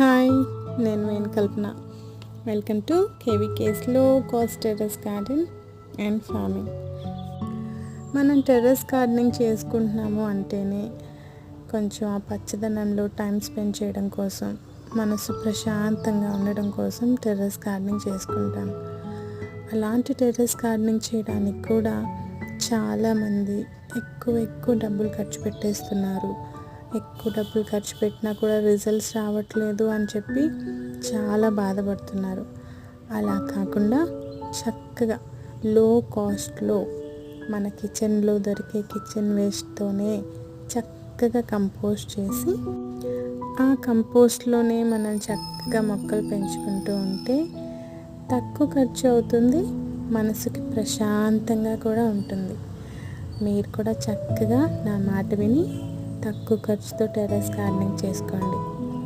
Hi నేను నేను Kalpana. Welcome to కేవీకేస్లో cost terrace garden and farming. మనం టెర్రస్ గార్డెనింగ్ చేసుకుంటున్నాము అంటేనే కొంచెం ఆ పచ్చదనంలో టైం స్పెండ్ చేయడం కోసం మనసు ప్రశాంతంగా ఉండడం కోసం టెర్రస్ గార్డెనింగ్ చేసుకుంటాం. అలాంటి టెర్రస్ గార్డెనింగ్ చేయడానికి కూడా చాలామంది ఎక్కువ ఎక్కువ డబ్బులు ఖర్చు పెట్టేస్తున్నారు. ఎక్కువ డబ్బులు ఖర్చు పెట్టినా కూడా రిజల్ట్స్ రావట్లేదు అని చెప్పి చాలా బాధపడుతున్నారు. అలా కాకుండా చక్కగా లో కాస్ట్లో మన కిచెన్లో దొరికే కిచెన్ వేస్ట్తోనే చక్కగా కంపోస్ట్ చేసి ఆ కంపోస్ట్లోనే మనం చక్కగా మొక్కలు పెంచుకుంటూ ఉంటే తక్కువ ఖర్చు అవుతుంది మనసుకి ప్రశాంతంగా కూడా ఉంటుంది. మీరు కూడా చక్కగా నా మాట విని తక్కువ ఖర్చుతో టెర్రస్ గార్డెనింగ్ చేసుకోండి.